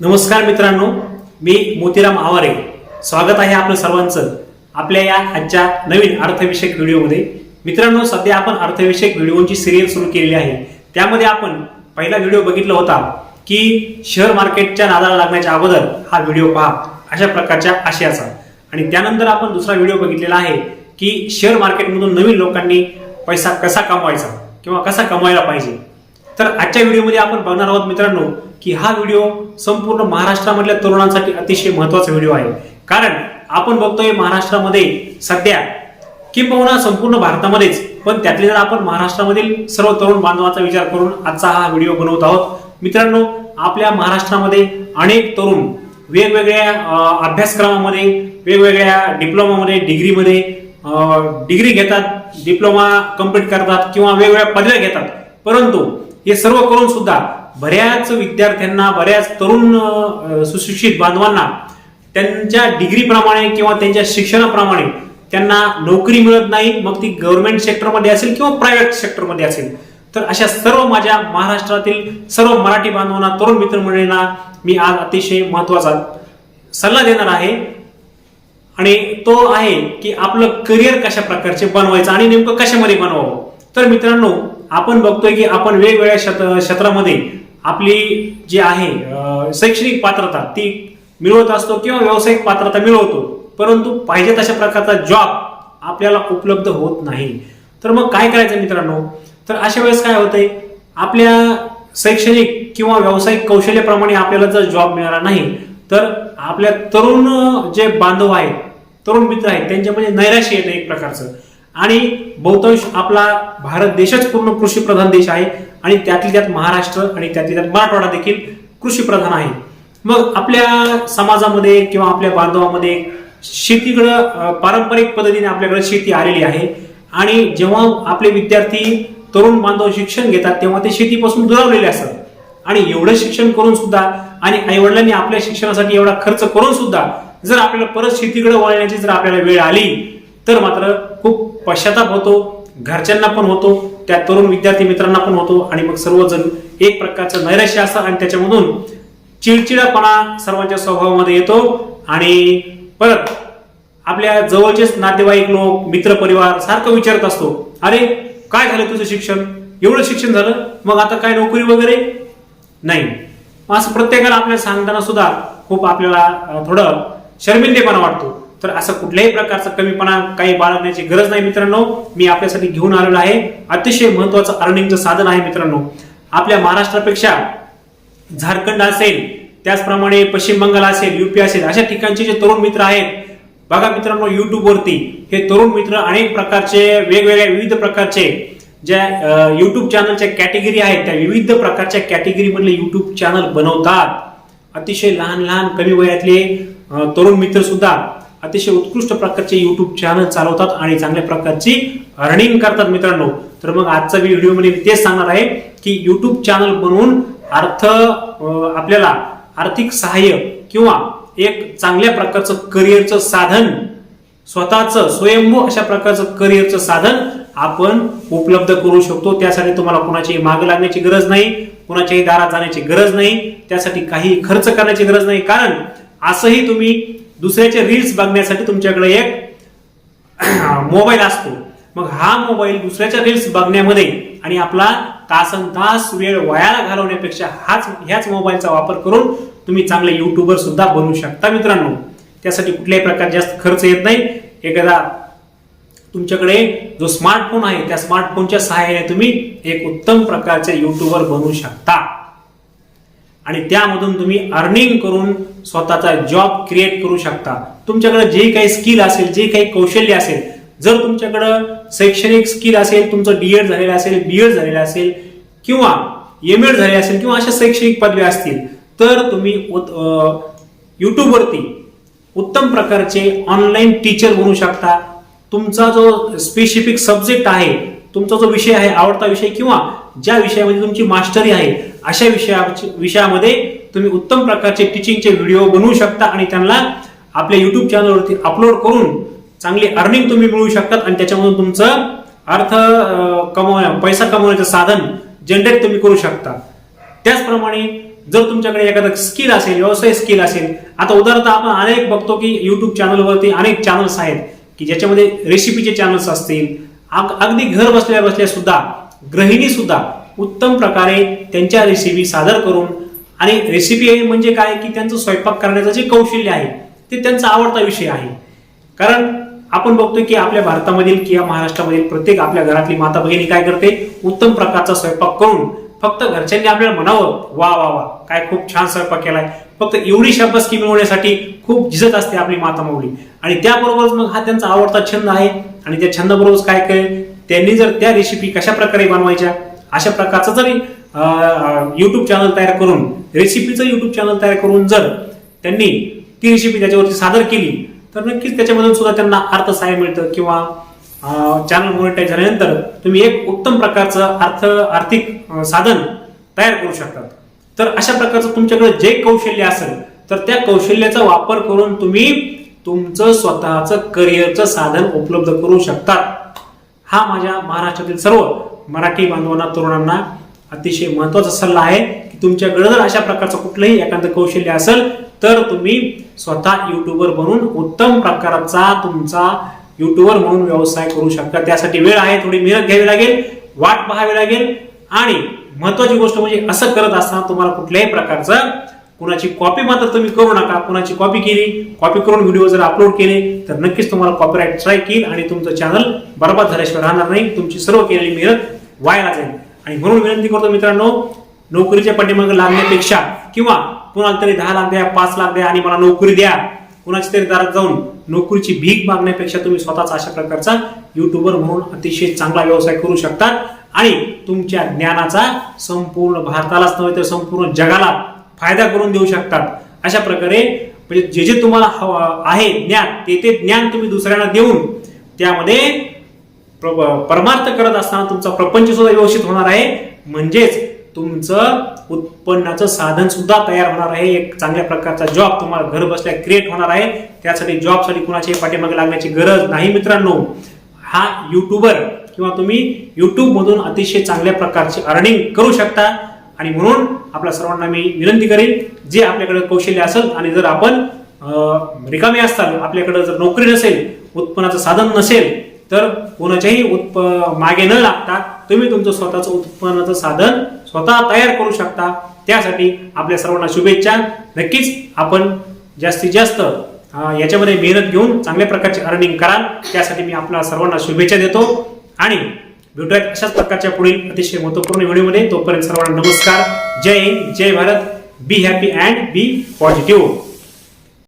नमस्कार मित्रांनो मी मोतीराम आवारे. स्वागत आहे आपलं सर्वांचं आपल्या या आजच्या नवीन अर्थविषयक व्हिडिओमध्ये. मित्रांनो सध्या आपण अर्थविषयक व्हिडिओची सिरियल सुरू केलेली आहे. त्यामध्ये आपण पहिला व्हिडिओ बघितला होता की शेअर मार्केटच्या नादाला लागण्याच्या अगोदर हा व्हिडिओ पहा अशा प्रकारच्या आशयाचा. आणि त्यानंतर आपण दुसरा व्हिडिओ बघितलेला आहे की शेअर मार्केटमधून नवीन लोकांनी पैसा कसा कमवायचा किंवा कसा कमवायला पाहिजे. तर आजच्या व्हिडिओमध्ये आपण बघणार आहोत मित्रांनो की हा व्हिडिओ संपूर्ण महाराष्ट्रामधल्या तरुणांसाठी अतिशय महत्त्वाचा व्हिडिओ आहे. कारण आपण बघतोय महाराष्ट्रामध्ये सध्या किंबहुना संपूर्ण भारतामध्येच पण त्यातले जर आपण महाराष्ट्रामधील सर्व तरुण बांधवाचा विचार करून आजचा हा व्हिडिओ बनवत आहोत. मित्रांनो आपल्या महाराष्ट्रामध्ये अनेक तरुण वेगवेगळ्या अभ्यासक्रमामध्ये वेगवेगळ्या डिप्लोमामध्ये डिग्रीमध्ये डिग्री घेतात डिप्लोमा कंप्लीट करतात किंवा वेगवेगळ्या पदव्या घेतात. परंतु हे सर्व करून सुद्धा बऱ्याच विद्यार्थ्यांना बऱ्याच तरुण सुशिक्षित बांधवांना त्यांच्या डिग्रीप्रमाणे किंवा त्यांच्या शिक्षणाप्रमाणे त्यांना नोकरी मिळत नाही मग ती गव्हर्नमेंट सेक्टरमध्ये असेल किंवा प्रायव्हेट सेक्टरमध्ये असेल. तर अशा सर्व माझ्या महाराष्ट्रातील सर्व मराठी बांधवांना तरुण मित्रमंडळींना मी आज अतिशय महत्त्वाचा सल्ला देणार आहे. आणि तो आहे की आपलं करिअर कशा प्रकारचे बनवायचं आणि नेमकं कशामध्ये बनवावं. तर मित्रांनो आपण बघतोय की आपण वेगवेगळ्या क्षेत्र- क्षेत्रामध्ये आपली जी आहे शैक्षणिक पात्रता ती मिळवत असतो किंवा व्यावसायिक पात्रता मिळवतो. परंतु पाहिजे तशा प्रकारचा जॉब आपल्याला उपलब्ध होत नाही. तर मग काय करायचं मित्रांनो? तर अशा वेळेस काय होतंय? आपल्या शैक्षणिक किंवा व्यावसायिक कौशल्याप्रमाणे आपल्याला जर जॉब मिळाला नाही तर आपल्या तरुण जे बांधव आहेत तरुण मित्र आहेत त्यांच्यामध्ये नैराश्य येतं एक प्रकारचं. आणि बहुतांश आपला भारत देशच पूर्ण कृषी प्रधान देश आहे आणि त्यातली त्यात महाराष्ट्र आणि त्यातली त्यात मराठवाडा देखील कृषी प्रधान आहे. मग आपल्या समाजामध्ये किंवा आपल्या बांधवामध्ये शेतीकडं पारंपरिक पद्धतीने आपल्याकडे शेती आलेली आहे. आणि जेव्हा आपले विद्यार्थी तरुण बांधव शिक्षण घेतात तेव्हा ते शेतीपासून दुरावलेले असतात. आणि एवढं शिक्षण करून सुद्धा आणि आईवडिलांनी आपल्या शिक्षणासाठी एवढा खर्च करून सुद्धा जर आपल्याला परत शेतीकडे वळण्याची जर आपल्याला वेळ आली तर मात्र खूप पश्चाताप होतो घरच्यांना पण होतो त्या तरुण विद्यार्थी मित्रांना पण होतो आणि मग सर्वजण एक प्रकारचं नैराश्य असतं आणि त्याच्यामधून चिडचिडापणा सर्वांच्या स्वभावामध्ये येतो आणि परत आपल्या जवळचेच नातेवाईक लोक मित्र परिवार सारखं विचारत असतो अरे काय झालं तुझं शिक्षण? एवढं शिक्षण झालं? मग आता काय नोकरी वगैरे? नाही. मग असं प्रत्येकाला आपल्याला सांगताना सुद्धा खूप आपल्याला थोडं शर्मिंदेपणा वाटतो. तर असं कुठल्याही प्रकारचा कमीपणा काही बाळगण्याची गरज नाही मित्रांनो. मी आपल्यासाठी घेऊन आलेलो आहे. अतिशय महत्वाचं अर्निंगचं साधन आहे मित्रांनो. आपल्या महाराष्ट्रापेक्षा झारखंड असेल त्याचप्रमाणे पश्चिम बंगाल असेल युपी असेल अशा ठिकाणचे जे तरुण मित्र आहेत बघा मित्रांनो युट्यूबवरती हे तरुण मित्र अनेक प्रकारचे वेगवेगळ्या विविध प्रकारचे ज्या युट्यूब चॅनलच्या कॅटेगरी आहेत त्या विविध प्रकारच्या कॅटेगरी मधले युट्यूब चॅनल बनवतात. अतिशय लहान लहान कमी वयातले तरुण मित्र सुद्धा अतिशय उत्कृष्ट प्रकारचे युट्यूब चॅनल चालवतात आणि चांगल्या प्रकारची अर्निंग करतात मित्रांनो. तर मग आजचा व्हिडिओमध्ये मी तेच सांगणार आहे की युट्यूब चॅनल बनवून अर्थ आपल्याला आर्थिक सहाय्य किंवा एक चांगल्या प्रकारचं करिअरचं साधन स्वतःचं स्वयंभू अशा प्रकारचं करिअरचं साधन आपण उपलब्ध करू शकतो. त्यासाठी तुम्हाला कोणाची माग लागण्याची गरज नाही कुणाच्याही दारात जाण्याची गरज नाही त्यासाठी काही खर्च करण्याची गरज नाही. कारण असंही तुम्ही दुसऱ्याचे रील्स बघण्यासाठी तुमच्याकडे एक मोबाईल असतो. मग हा मोबाईल दुसऱ्याच्या रील्स बघण्यामध्ये आणि आपला तासन तास वेळ वयाला घालवण्यापेक्षा हाच ह्याच मोबाईलचा वापर करून तुम्ही चांगले युट्यूबर सुद्धा बनवू शकता मित्रांनो. त्यासाठी कुठल्याही प्रकार जास्त खर्च येत नाही. एखादा तुमच्याकडे जो स्मार्टफोन आहे त्या स्मार्टफोनच्या सहाय्याने तुम्ही एक उत्तम प्रकारचे युट्यूबर बनवू शकता. आणि त्यामधून तुम्ही अर्निंग करून स्वतःचा जॉब क्रिएट करू शकता. तुमच्याकडे जे काही स्किल असेल जे काही कौशल्य असेल जर तुमच्याकडं शैक्षणिक स्किल असेल तुमचं डीएड झालेलं असेल बीएड झालेलं असेल किंवा एम एड झाले असेल किंवा अशा शैक्षणिक पदव्या असतील तर तुम्ही युट्यूबवरती उत्तम प्रकारचे ऑनलाईन टीचर बनू शकता. तुमचा जो स्पेसिफिक सब्जेक्ट आहे तुमचा जो विषय आहे आवडता विषय किंवा ज्या विषयामध्ये तुमची मास्टरी आहे अशा विषया विषयामध्ये तुम्ही उत्तम प्रकारचे टीचिंगचे व्हिडिओ बनवू शकता आणि त्यांना आपल्या युट्यूब चॅनलवरती अपलोड करून चांगली अर्निंग तुम्ही मिळवू शकतात आणि त्याच्यामधून तुमचं अर्थ अं, कमव पैसा कमवण्याचं साधन जनरेट तुम्ही करू शकता. त्याचप्रमाणे जर तुमच्याकडे एखादं स्किल असेल व्यवसाय स्किल असेल आता उदाहरणार्थ आपण अनेक बघतो की युट्यूब चॅनलवरती अनेक चॅनल्स आहेत की ज्याच्यामध्ये रेसिपीचे चॅनल्स असतील अग- अगदी घर बसल्या बसल्या सुद्धा गृहिणी सुद्धा उत्तम प्रकारे त्यांच्या रेसिपी सादर करून आणि रेसिपी म्हणजे काय? की त्यांचं स्वयंपाक करण्याचं जे कौशल्य आहे ते त्यांचा आवडता विषय आहे. कारण आपण बघतोय की आपल्या भारतामधील किंवा महाराष्ट्रामधील प्रत्येक आपल्या घरातली माता भगिनी काय करते? उत्तम प्रकारचा स्वयंपाक करून फक्त घरच्यांनी आपल्याला म्हणावं वा वा वा काय खूप छान स्वयंपाक केलाय. फक्त एवढी शाबासकी मिळवण्यासाठी खूप झिजत असते आपली माता माऊली आणि त्याबरोबरच मग हा त्यांचा आवडता छंद आहे. आणि त्या छंदाबरोबरच काय करेल? त्यांनी जर त्या रेसिपी कशा प्रकारे बनवायच्या? अशा प्रकारचं जरी युट्यूब चॅनल तयार करून रेसिपीचं युट्यूब चॅनल तयार करून जर त्यांनी ती रेसिपी त्याच्यावरती सादर केली तर नक्कीच त्याच्यामधून सुद्धा त्यांना अर्थसहाय्य मिळतं किंवा चॅनल मॉनिटाईज झाल्यानंतर तुम्ही एक उत्तम प्रकारचं अर्थ आर्थिक साधन तयार करू शकतात तर अशा प्रकारचं तुमच्याकडे जे कौशल्य असेल तर त्या कौशल्याचा वापर करून तुम्ही तुमचं स्वतःचं करिअरचं साधन उपलब्ध करू शकतात हा माझ्या महाराष्ट्रातील सर्व मराठी बांधवांना तरुणांना अतिशय महत्त्वाचा सल्ला आहे की तुमच्याकडे जर अशा प्रकारचं कुठलंही एखादं कौशल्य असेल तर तुम्ही स्वतः युट्यूबर बनून उत्तम प्रकारचा तुमचा युट्यूबर म्हणून व्यवसाय करू शकता. त्यासाठी वेळ आहे थोडी मेहनत घ्यावी लागेल वाट पाहावी लागेल आणि महत्वाची गोष्ट म्हणजे असं करत असताना तुम्हाला कुठल्याही प्रकारचं कुणाची कॉपी मात्र तुम्ही करू नका. कुणाची कॉपी केली कॉपी करून व्हिडिओ जर अपलोड केले तर नक्कीच तुम्हाला कॉपीराईट स्ट्राईक येईल आणि तुमचं चॅनल बरबाद झाल्याशिवाय राहणार नाही. तुमची सर्व केलेली मेहनत वायला जाईल आणि म्हणून विनंती करतो मित्रांनो नोकरीच्या पाठीमागे लागण्यापेक्षा किंवा कुणाला तरी दहा लाख द्या पाच लाख द्या आणि मला नोकरी द्या कुणाच्या तरी दारात जाऊन नोकरीची भीक मागण्यापेक्षा तुम्ही स्वतःचा अशा प्रकारचा युट्यूबर म्हणून अतिशय चांगला व्यवसाय करू शकतात आणि तुमच्या ज्ञानाचा संपूर्ण भारतालाच नव्हे तर संपूर्ण जगाला फायदा करून देऊ शकतात. अशा प्रकारे म्हणजे जे जे तुम्हाला हवं आहे ज्ञान ते ते ज्ञान तुम्ही दुसऱ्यांना देऊन त्यामध्ये परमार्थ करत असताना तुमचा प्रपंच सुद्धा व्यवस्थित होणार आहे. म्हणजेच तुमचं उत्पन्नाचं साधन सुद्धा तयार होणार आहे. एक चांगल्या प्रकारचा जॉब तुम्हाला घर बसल्या क्रिएट होणार आहे. त्यासाठी जॉबसाठी कुणाच्याही पाठीमागे लागण्याची गरज नाही मित्रांनो. हा युट्यूबर किंवा तुम्ही युट्यूबमधून अतिशय चांगल्या प्रकारची अर्निंग करू शकता. आणि म्हणून आपल्या सर्वांना मी विनंती करेन जे आपल्याकडे कौशल्य असेल आणि जर आपण रिकामे असताल आपल्याकडे जर नोकरी नसेल उत्पन्नाचं साधन नसेल तर कोणाच्याही उत्प मागे न लागता तुम्ही तुमचं स्वतःचं उत्पन्नाचं साधन स्वतः तयार करू शकता. त्यासाठी आपल्या सर्वांना शुभेच्छा. नक्कीच आपण जास्तीत जास्त याच्यामध्ये मेहनत घेऊन चांगल्या प्रकारची अर्निंग कराल. त्यासाठी मी आपल्या सर्वांना शुभेच्छा देतो. आणि भेटूयात अशाच प्रकारच्या पुढील अतिशय महत्त्वपूर्ण व्हिडिओमध्ये. तोपर्यंत सर्वांना नमस्कार. जय हिंद जय Bharat. Be happy and be positive